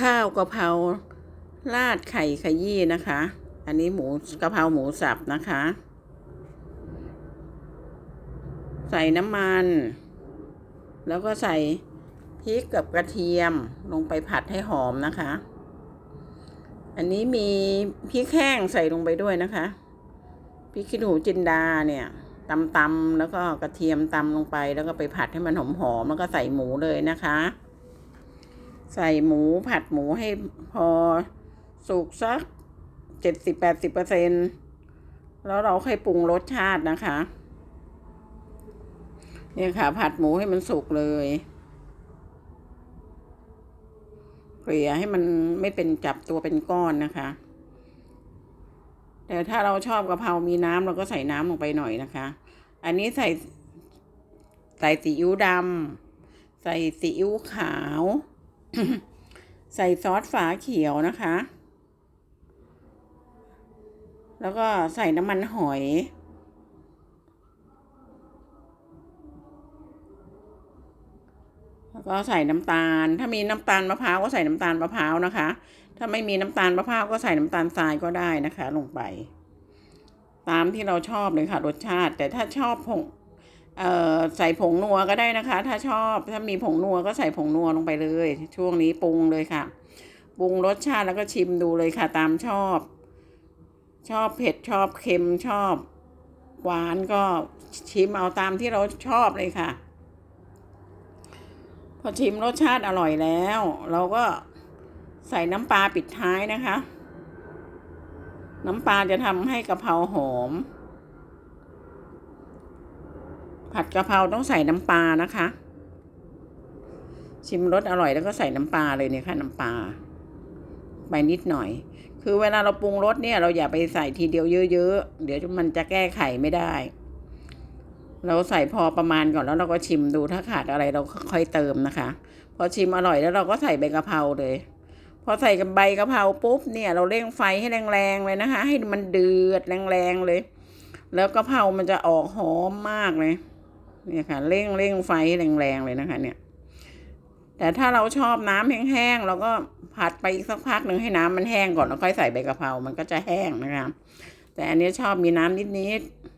ข้าวกะเพราราดไข่ขยี้นะคะ อันนี้หมูกะเพราหมูสับนะคะ ใส่น้ำมัน แล้วก็ใส่พริกกับกระเทียมลงไปผัดให้หอมนะคะ อันนี้มีพริกแห้งใส่ลงไปด้วยนะคะพริกขี้หนูจินดาเนี่ยตำตำแล้วก็กระเทียมตำลงไป แล้วก็ไปผัดให้มันหอมหอมๆแล้วก็ใส่หมูเลยนะคะ ใส่หมูผัดหมูให้พอสุกสักเจ็ดสิบแปดสิบเปอร์เซ็นแล้วเราค่อยปรุงรสชาตินะคะ เนี่ยค่ะ ผัดหมูให้มันสุกเลยเกลี่ยให้มันไม่เป็นจับตัวเป็นก้อนนะคะ แต่ถ้าเราชอบกะเพรามีน้ำเราก็ใส่น้ำลงไปหน่อยนะคะ อันนี้ใส่ใส่ซีอิ๊วดำใส่ซีอิ๊วขาว ใส่ซอสฝาเขียวนะคะ แล้วก็ใส่น้ำมันหอย แล้วก็ใส่น้ำตาล ถ้ามีน้ำตาลมะพร้าวก็ใส่น้ำตาลมะพร้าวนะคะ ถ้าไม่มีน้ำตาลมะพร้าวก็ใส่น้ำตาลทรายก็ได้นะคะ ลงไป ตามที่เราชอบเลยค่ะรสชาติ แต่ถ้าชอบผงเอ่อ ใส่ผงนัวก็ได้นะคะ ถ้าชอบถ้ามีผงนัวก็ใส่ผงนัวลงไปเลย ช่วงนี้ปรุงเลยค่ะปรุงรสชาติแล้วก็ชิมดูเลยค่ะตามชอบ ชอบเผ็ดชอบเค็มชอบ หวานก็ชิมเอาตามที่เราชอบเลยค่ะ พอชิมรสชาติอร่อยแล้ว เราก็ใส่น้ำปลาปิดท้ายนะคะ น้ำปลาจะทำให้กะเพราหอม ผัดกะเพราต้องใส่น้ำปลานะคะ ชิมรสอร่อยแล้วก็ใส่น้ำปลาเลยเนี่ยค่ะน้ำปลาไปนิดหน่อย คือเวลาเราปรุงรสเนี่ย เราอย่าไปใส่ทีเดียวเยอะๆเดี๋ยวมันจะแก้ไขไม่ได้ เราใส่พอประมาณก่อนแล้วเราก็ชิมดูถ้าขาดอะไรเราค่อยเติมนะคะ พอชิมอร่อยแล้วเราก็ใส่ใบกะเพราเลยพอใส่กับใบกะเพราปุ๊บเนี่ยเราเร่งไฟให้แรงๆเลยนะคะ ให้มันเดือดแรงๆเลย แล้วกะเพรามันจะออกหอมมากเลย เนี่ยค่ะเร่งเร่งไฟแรงๆเลยนะคะ เนี่ย แต่ถ้าเราชอบน้ำแห้งๆเราก็ผัดไปอีกสักพักหนึ่งให้น้ำมันแห้งก่อนแล้วค่อยใส่ใบกะเพรา มันก็จะแห้งนะคะ แต่อันนี้ชอบมีน้ำนิดๆ